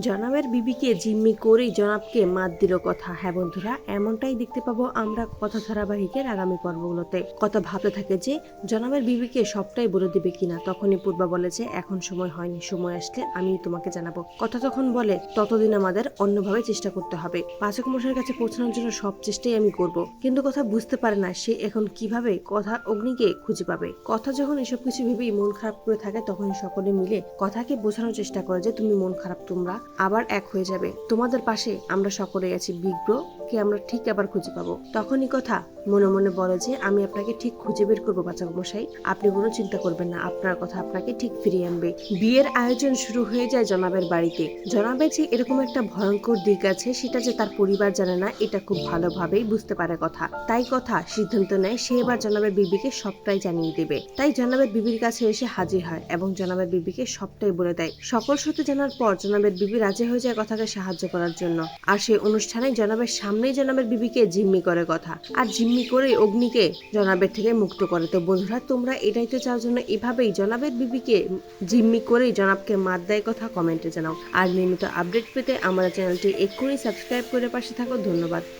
জনাবের বিবিকে জিম্মি করেই জনাবকে মাত দিল কথা। হ্যাঁ বন্ধুরা, এমনটাই দেখতে পাবো আমরা কথা ধারাবাহিকের আগামী পর্বগুলোতে। কথা ভাবতে থাকে যে, জনাবের বিবিকে সবটাই বলে দিবে কিনা, তখনই পূর্বা বলে যে, এখন সময় হয়নি, সময় আসলে আমি তোমাকে জানাব। কথা তখন বলে, ততদিন আমাদের অন্যভাবে চেষ্টা করতে হবে। পাচক মশাইয়ের কাছে পৌঁছানোর জন্য সব চেষ্টাই আমি করব। কিন্তু কথা বুঝতে পারে না সে এখন কীভাবে কথা অগ্নিকে খুঁজে পাবে। কথা যখন এসব কিছু ভেবেই মন খারাপ করে থাকে তখন সকলে মিলে কথাকে বোঝানোর চেষ্টা করে যে, তুমি মন খারাপ তোমরা আবার এক হয়ে যাবে। তোমাদের পাশে আমরা সকলেই আছি, বিগ কে আমরা ঠিক আবার খুঁজে পাবো? তখনই কথা মনে মনে বলে যে, আমি আপনাকে ঠিক খুঁজে বের করব বাচ্চা মশাই আপনি কোনো চিন্তা করবেন না, আপনার কথা আপনাকে ঠিক ফিরিয়ে আনবে। বিয়ের আয়োজন শুরু হয়ে যায় জনাবের বাড়িতে। জনাবের যে এরকম একটা ভয়ঙ্কর দিক আছে, সেটা যে তার পরিবার জানে না, এটা খুব ভালোভাবেই বুঝতে পারে কথা। তাই কথা সিদ্ধান্ত নেয়, সে এবার জনাবের বিবিকে সবটাই জানিয়ে দেবে। তাই জনাবের বিবির কাছে এসে হাজির হয় এবং জনাবের বিবিকে সবটাই বলে দেয়। সকল সত্যি জানার পর জনাবের বিবি রাজি হয়ে যায় কথাকে সাহায্য করার জন্য। আর সেই অনুষ্ঠানে জনাবের সামনেই জনাবের বিবিকে জিম্মি করে কথা। আর জিম্মি করে অগ্নিকে জনাবের থেকে মুক্ত করে। তো বন্ধুরা, তোমরা এটাই তো চাওয়ার জন্য এভাবেই জনাবের বিবিকে জিম্মি করেই জনাবকে মাত দেয় কথা কমেন্টে জানাও। আর নিয়মিত আপডেট পেতে আমার চ্যানেলটি এক্ষুনি সাবস্ক্রাইব করে পাশে থাকো। ধন্যবাদ।